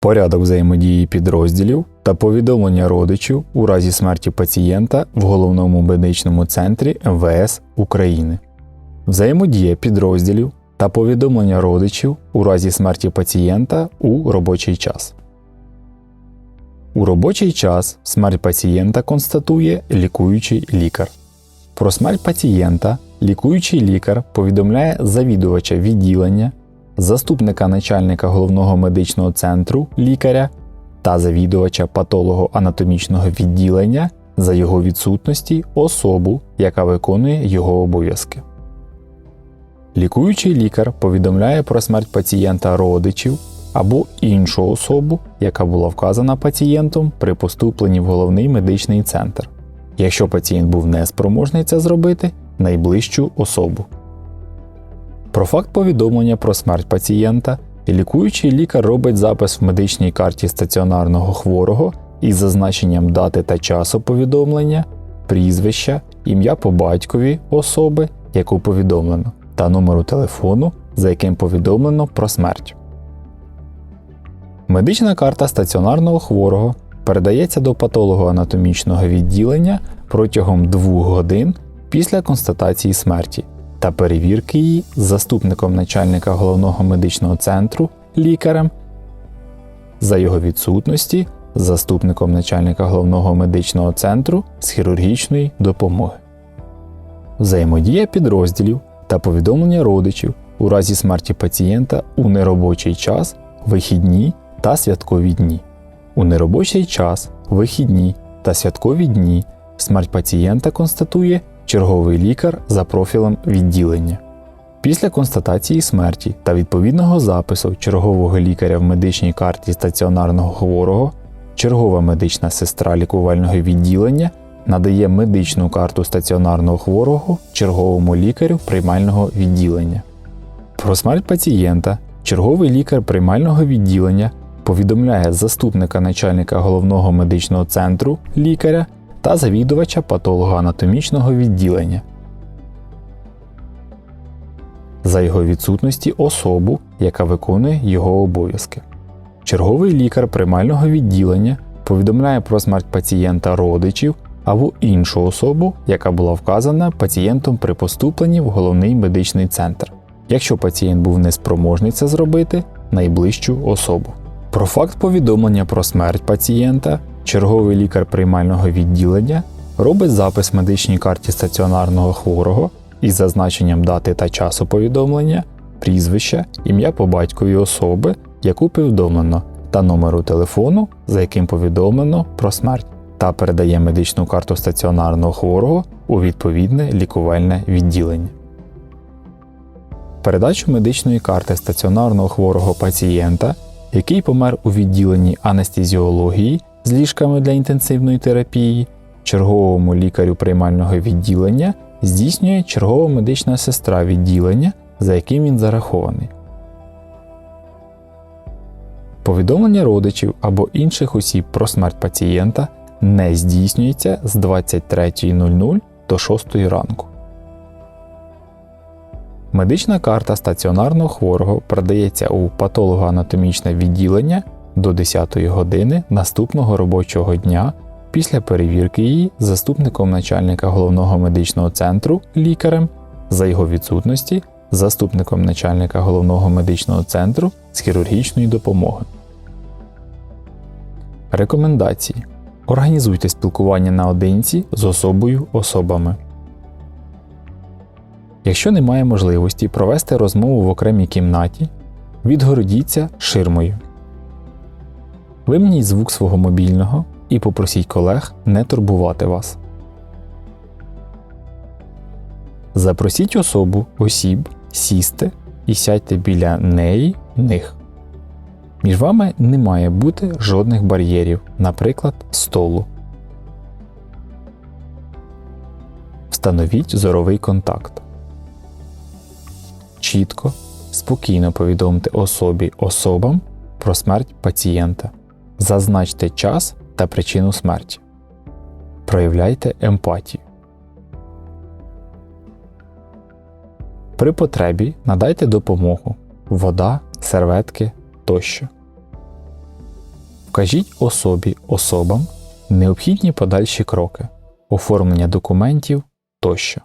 порядок взаємодії підрозділів та повідомлення родичів у разі смерті пацієнта в головному медичному центрі МВС України, взаємодія підрозділів та повідомлення родичів у разі смерті пацієнта у робочий час. У робочий час смерть пацієнта констатує лікуючий лікар. Про смерть пацієнта лікуючий лікар повідомляє завідувача відділення, заступника начальника головного медичного центру лікаря та завідувача патолого-анатомічного відділення за його відсутності особу, яка виконує його обов'язки. Лікуючий лікар повідомляє про смерть пацієнта родичів або іншу особу, яка була вказана пацієнтом при поступленні в головний медичний центр. Якщо пацієнт був неспроможний це зробити, найближчу особу. Про факт повідомлення про смерть пацієнта лікуючий лікар робить запис в медичній карті стаціонарного хворого із зазначенням дати та часу повідомлення, прізвища, ім'я по батькові особи, яку повідомлено, та номеру телефону, за яким повідомлено про смерть. Медична карта стаціонарного хворого передається до патологоанатомічного відділення протягом 2 годин після констатації смерті та перевірки її з заступником начальника головного медичного центру лікарем за його відсутності заступником начальника головного медичного центру з хірургічної допомоги. Взаємодія підрозділів та повідомлення родичів у разі смерті пацієнта у неробочий час, вихідні та святкові дні. У неробочий час, вихідні та святкові дні смерть пацієнта констатує черговий лікар за профілем відділення. Після констатації смерті та відповідного запису чергового лікаря в медичній карті стаціонарного хворого, чергова медична сестра лікувального відділення надає медичну карту стаціонарного хворого черговому лікарю приймального відділення. Про смерть пацієнта черговий лікар приймального відділення повідомляє заступника начальника головного медичного центру лікаря та завідувача патологоанатомічного відділення. За його відсутності особу, яка виконує його обов'язки. Черговий лікар приймального відділення повідомляє про смерть пацієнта родичів або іншу особу, яка була вказана пацієнтом при поступленні в головний медичний центр. Якщо пацієнт був неспроможний це зробити, найближчу особу. Про факт повідомлення про смерть пацієнта черговий лікар приймального відділення робить запис в медичній карті стаціонарного хворого із зазначенням дати та часу повідомлення, прізвища, ім'я по батькові особи, яку повідомлено, та номеру телефону, за яким повідомлено про смерть, та передає медичну карту стаціонарного хворого у відповідне лікувальне відділення. Передачу медичної карти стаціонарного хворого пацієнта, який помер у відділенні анестезіології з ліжками для інтенсивної терапії, черговому лікарю приймального відділення здійснює чергова медична сестра відділення, за яким він зарахований. Повідомлення родичів або інших осіб про смерть пацієнта не здійснюється з 23.00 до 6 ранку. Медична карта стаціонарного хворого передається у патологоанатомічне відділення до 10 години наступного робочого дня після перевірки її заступником начальника головного медичного центру лікарем за його відсутності заступником начальника головного медичного центру з хірургічної допомоги. Рекомендації. Організуйте спілкування наодинці з особою особами. Якщо немає можливості провести розмову в окремій кімнаті, відгородіться ширмою. Вимніть звук свого мобільного і попросіть колег не турбувати вас. Запросіть особу осіб сісти і сядьте біля неї них. Між вами не має бути жодних бар'єрів, наприклад, столу. Встановіть зоровий контакт. Чітко, спокійно повідомте особі особам про смерть пацієнта. Зазначте час та причину смерті. Проявляйте емпатію. При потребі надайте допомогу вода, серветки тощо. Вкажіть особі особам необхідні подальші кроки, оформлення документів тощо.